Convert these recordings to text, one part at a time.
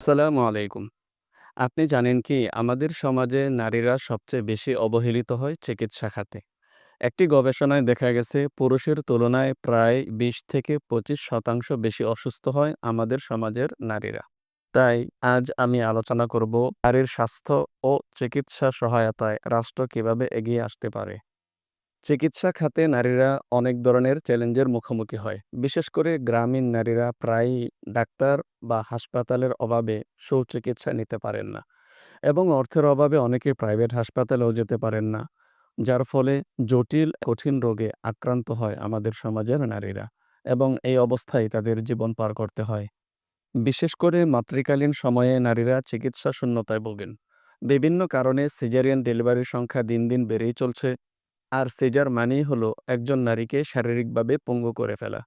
আসসালামু আলাইকুম। আপনি জানেন কি, আমাদের সমাজে নারীরা সবচেয়ে বেশি অবহেলিত হয় চিকিৎসা খাতে। একটি গবেষণায় দেখা গেছে, পুরুষের তুলনায় প্রায় ২০ থেকে ২৫ শতাংশ বেশি অসুস্থ হয় আমাদের সমাজের নারীরা। তাই আজ আমি আলোচনা করব, নারীর স্বাস্থ্য ও চিকিৎসা সহায়তায় রাষ্ট্র কীভাবে এগিয়ে আসতে পারে। চিকিৎসা খাতে নারীরা অনেক ধরনের চ্যালেঞ্জের মুখোমুখি হয়। বিশেষ করে গ্রামীণ নারীরা প্রায়ই ডাক্তার বা হাসপাতালের অভাবে সুচিকিৎসা নিতে পারেন না এবং অর্থের অভাবে অনেকে প্রাইভেট হাসপাতালেও যেতে পারেন না। যার ফলে জটিল কঠিন রোগে আক্রান্ত হয় আমাদের সমাজের নারীরা এবং এই অবস্থায় তাদের জীবন পার করতে হয়। বিশেষ করে মাতৃকালীন সময়ে নারীরা চিকিৎসা শূন্যতায় ভোগেন। বিভিন্ন কারণে সিজারিয়ান ডেলিভারির সংখ্যা দিন, দিন বেড়েই চলছে। আর সিজার মানেই হলো একজন নারীকে শারীরিকভাবে পঙ্গু করে ফেলা।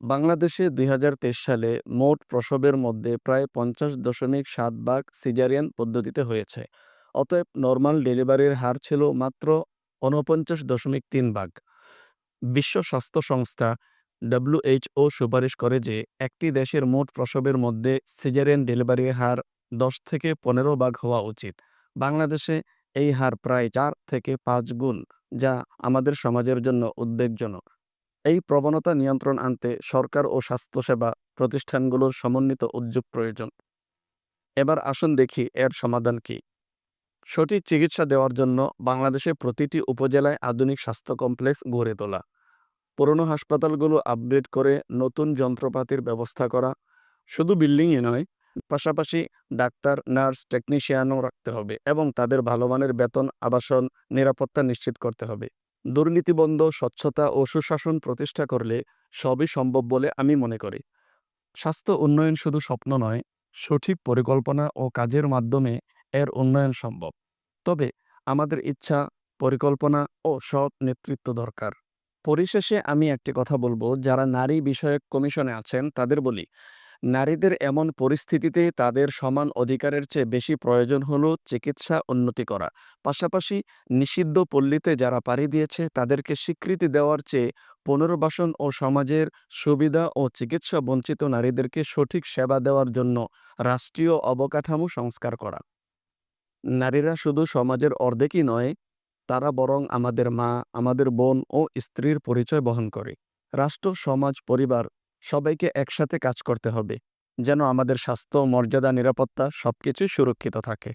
বাংলাদেশে ২০২৩ সালে মোট প্রসবের মধ্যে প্রায় ৫০.৭ ভাগ সিজারিয়ান পদ্ধতিতে হয়েছে। অতএব নর্মাল ডেলিভারির হার ছিল মাত্র ৪৯.৩ ভাগ। বিশ্ব স্বাস্থ্য সংস্থা ডব্লিউএইচও সুপারিশ করে যে একটি দেশের মোট প্রসবের মধ্যে সিজারিয়ান ডেলিভারির হার ১০ থেকে ১৫ ভাগ হওয়া উচিত। বাংলাদেশে এই হার প্রায় চার থেকে পাঁচ গুণ যা আমাদের সমাজের জন্য উদ্বেগজনক। এই প্রবণতা নিয়ন্ত্রণ আনতে সরকার ও স্বাস্থ্যসেবা প্রতিষ্ঠানগুলোর সমন্বিত উদ্যোগ প্রয়োজন। এবার আসুন দেখি এর সমাধান কী? সঠিক চিকিৎসা দেওয়ার জন্য বাংলাদেশে প্রতিটি উপজেলায় আধুনিক স্বাস্থ্য কমপ্লেক্স গড়ে তোলা, পুরনো হাসপাতালগুলো আপডেট করে নতুন যন্ত্রপাতির ব্যবস্থা করা, শুধু বিল্ডিংই নয়, পাশাপাশি ডাক্তার, নার্স, টেকনিশিয়ানও রাখতে হবে এবং তাদের ভালো মানের বেতন, আবাসন, নিরাপত্তা নিশ্চিত করতে হবে। দুর্নীতিবন্ধ, স্বচ্ছতা ও সুশাসন প্রতিষ্ঠা করলে সবই সম্ভব বলে আমি মনে করি। স্বাস্থ্য উন্নয়ন শুধু স্বপ্ন নয়, সঠিক পরিকল্পনা ও কাজের মাধ্যমে এর উন্নয়ন সম্ভব। তবে আমাদের ইচ্ছা, পরিকল্পনা ও সৎ নেতৃত্ব দরকার। পরিশেষে আমি একটি কথা বলব, যারা নারী বিষয়ক কমিশনে আছেন তাদের বলি, নারীদের এমন পরিস্থিতিতে তাদের সমান অধিকারের চেয়ে বেশি প্রয়োজন হল চিকিৎসা উন্নতি করা। পাশাপাশি নিষিদ্ধ পল্লীতে যারা পাড়ি দিয়েছে তাদেরকে স্বীকৃতি দেওয়ার চেয়ে পুনর্বাসন ও সমাজের সুবিধা ও চিকিৎসা বঞ্চিত নারীদেরকে সঠিক সেবা দেওয়ার জন্য রাষ্ট্রীয় অবকাঠামো সংস্কার করা। নারীরা শুধু সমাজের অর্ধেকই নয়, তারা বরং আমাদের মা, আমাদের বোন ও স্ত্রীর পরিচয় বহন করে। রাষ্ট্র, সমাজ, পরিবার সবাইকে একসাথে কাজ করতে হবে, যেন আমাদের স্বাস্থ্য, মর্যাদা, নিরাপত্তা সবকিছুই সুরক্ষিত থাকে।